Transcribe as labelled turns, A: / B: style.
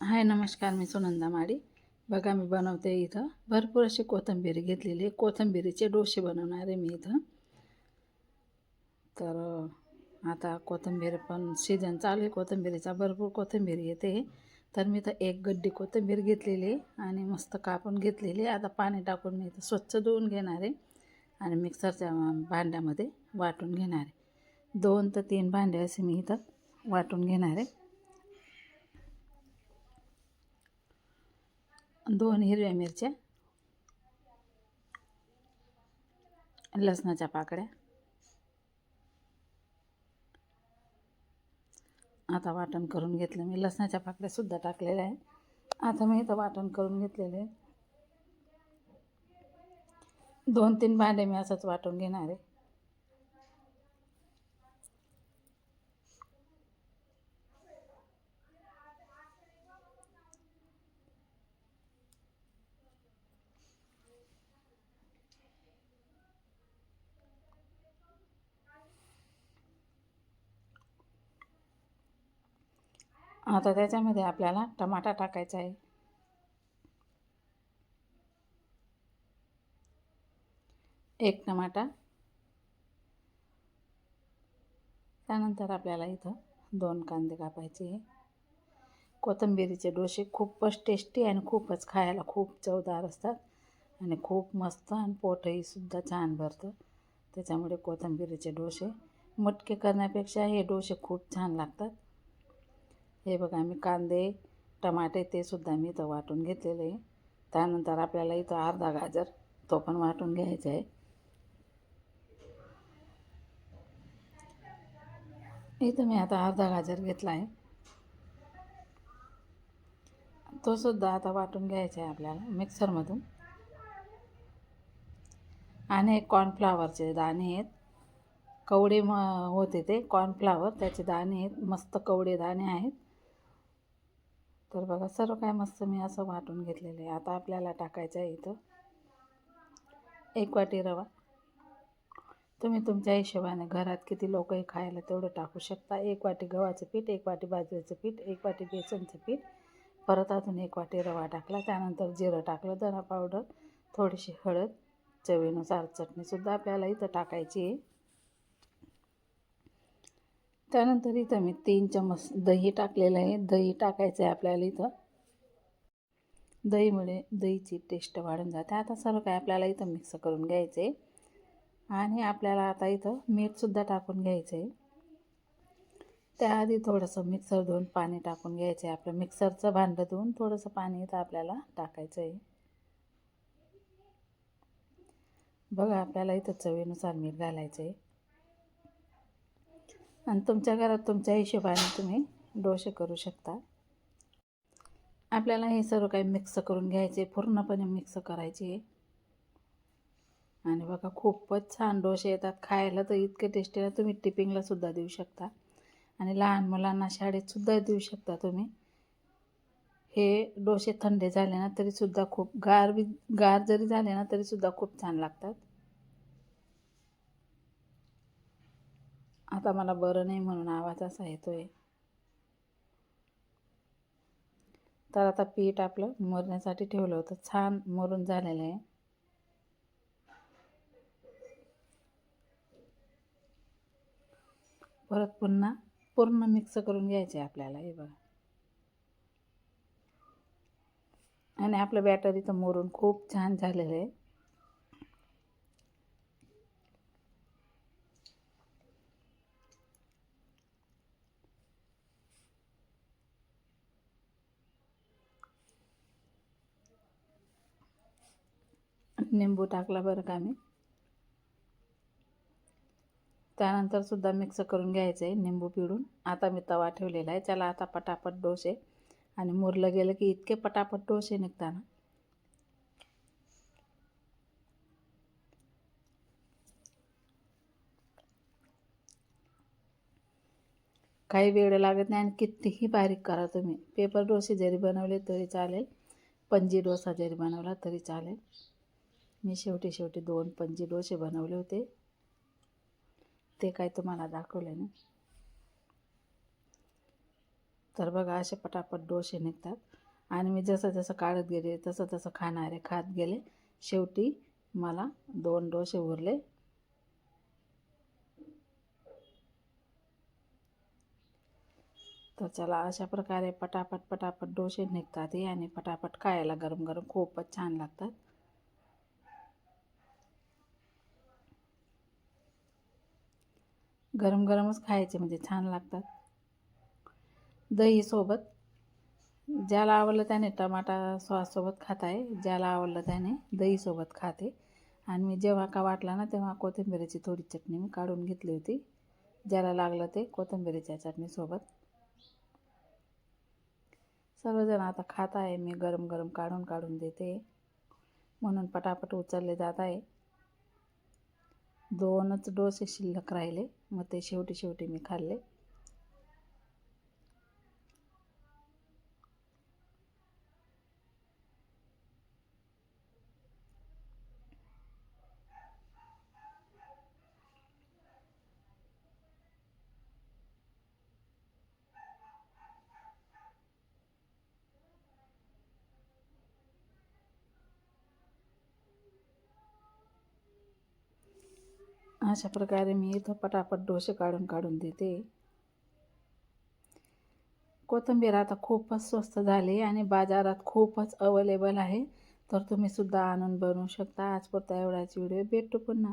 A: हाय नमस्कार मी सुनंदा माडी बघा मी बनवते इथं भरपूर अशी कोथंबीर घेतलेली आहे. कोथिंबीरीचे डोसे बनवणार आहे मी इथं. तर आता कोथिंबीर पण सीजन चालू आहे. कोथिंबीरीचा भरपूर कोथिंबीर येते. तर मी तर एक गड्डी कोथिंबीर घेतलेली आहे आणि मस्त कापून घेतलेली आहे. आता पाणी टाकून मी इथं स्वच्छ धुवून घेणार आहे आणि मिक्सरच्या भांड्यामध्ये वाटून घेणार आहे. दोन तर तीन भांडे असे मी इथं वाटून घेणार आहे. दोन हिरव्या मिरच्या लसणाच्या पाकड्या आता वाटण करून घेतलं मी. लसणाच्या पाकड्यासुद्धा टाकलेल्या आहे आता मी इथं वाटण करून घेतलेले आहे दोन तीन भांडे मी असंच वाटून घेणार आहे. आता त्याच्यामध्ये आपल्याला टमाटा टाकायचा आहे. एक टमाटा. त्यानंतर आपल्याला इथं दोन कांदे कापायचे आहे. कोथिंबिरीचे डोसे खूपच टेस्टी आणि खूपच खायला खूप चवदार असतात आणि खूप मस्त आणि पोटही सुद्धा छान भरतं. त्याच्यामुळे कोथिंबिरीचे डोसे मटके करण्यापेक्षा हे डोसे खूप छान लागतात. हे बघा मी कांदे टमाटे ते सुद्धा मी इथं वाटून घेतलेले आहे. त्यानंतर आपल्याला इथं अर्धा गाजर तो पण वाटून घ्यायचा आहे. इथं मी आता अर्धा गाजर घेतला आहे. तो सुद्धा आता वाटून घ्यायचा आहे आपल्याला मिक्सरमधून. आणि कॉर्नफ्लावरचे दाणे आहेत. कवडे म होते ते कॉर्नफ्लावर त्याचे दाणे आहेत. मस्त कवडे दाणे आहेत. तर बघा सर्व काय मस्त मी असं वाटून घेतलेलं आहे. आता आपल्याला टाकायचं आहे इथं. एक वाटी रवा. तुम्ही तुमच्या हिशोबाने घरात किती लोकही खायला तेवढं टाकू शकता. एक वाटी गव्हाचं पीठ एक वाटी बाजरीचं पीठ एक वाटी बेसनचं पीठ. परत अजून एक वाटी रवा टाकला. त्यानंतर जिरं टाकलं धना पावडर थोडीशी हळद चवीनुसार चटणीसुद्धा आपल्याला इथं टाकायची आहे. त्यानंतर इथं मी तीन चमच दही टाकलेलं आहे. दही टाकायचं आहे आपल्याला इथं. दहीमुळे दहीची टेस्ट वाढून जाते. आता सर्व काय आपल्याला इथं मिक्स करून घ्यायचं आहे. आणि आपल्याला आता इथं मीठसुद्धा टाकून घ्यायचं आहे. त्याआधी थोडंसं मिक्सर धुवून पाणी टाकून घ्यायचं आहे. आपलं मिक्सरचं भांडं धुवून थोडंसं पाणी इथं आपल्याला टाकायचं आहे. बघा आपल्याला इथं चवीनुसार मीठ घालायचं आहे. आणि तुमच्या घरात तुमच्या हिशोबाने तुम्ही डोसे करू शकता. आपल्याला हे सर्व काही मिक्स करून घ्यायचे पूर्णपणे मिक्स करायचे. आणि बघा खूपच छान डोसे येतात. खायला तर इतके टेस्टीला तुम्ही टिपिंगलासुद्धा देऊ शकता. आणि लहान मुलांना शाळेतसुद्धा देऊ शकता तुम्ही. हे डोसे थंडे झाले ना तरीसुद्धा खूप गार बी गार जरी झाले ना तरीसुद्धा खूप छान लागतात. आता मला बरं नाही म्हणून आवाज असा येतोय. तर आता पीठ आपलं मरण्यासाठी ठेवलं होतं. छान मरून झालेलं आहे. परत पुन्हा पूर्ण मिक्स करून घ्यायचे आपल्याला हे बघा. आणि आपलं बॅटर इथं मोरून खूप छान झालेलं आहे. निंबू टाकला बरं का मी त्यानंतर सुद्धा मिक्स करून घ्यायचं आहे निंबू पिळून. आता मी तवा ठेवलेला आहे. त्याला आता पटापट डोसे. आणि मुरलं गेलं की इतके पटापट डोसे निघताना. काही वेळ लागत नाही आणि कितीही बारीक करा तुम्ही. पेपर डोसे जरी बनवले तरी चालेल. पंजी डोसा जरी बनवला तरी चालेल. मी शेवटी शेवटी दोन पंजी डोसे बनवले होते. ते काय तुम्हाला दाखवले ना? तर बघा असे पटापट डोसे निघतात. आणि मी जसं जसं काढत गेले तसं तसं खाणारे खात गेले. शेवटी मला दोन डोसे उरले. तर चला अशा प्रकारे पटापट पटापट डोसे निघतात हे आणि पटापट खायला गरम गरम खूपच छान लागतात. गरम गरमच खायचे म्हणजे छान लागतात. दहीसोबत. ज्याला आवडलं त्याने टमाटा सॉससोबत खात आहे ज्याला आवडलं त्याने दहीसोबत खाते. आणि मी जेव्हा का वाटला ना तेव्हा कोथिंबिरीची थोडी चटणी मी काढून घेतली होती. ज्याला लागलं ते कोथिंबिरीच्या चटणीसोबत. सर्वजण आता खात आहे मी गरम गरम काढून काढून देते. म्हणून पटापट उचलले जात आहे. दोनच डोसे शिल्लक राहिले. मग ते शेवटी शेवटी मी खाल्ले. अशा प्रकारे मी इथं पटापट डोसे काढून काढून देते. कोथिंबीर आता खूपच स्वस्त झाली आणि बाजारात खूपच अवेलेबल आहे. तर तुम्ही सुद्धा आणून बनवू शकता. आजपुरता एवढाच व्हिडिओ भेटतो पुन्हा.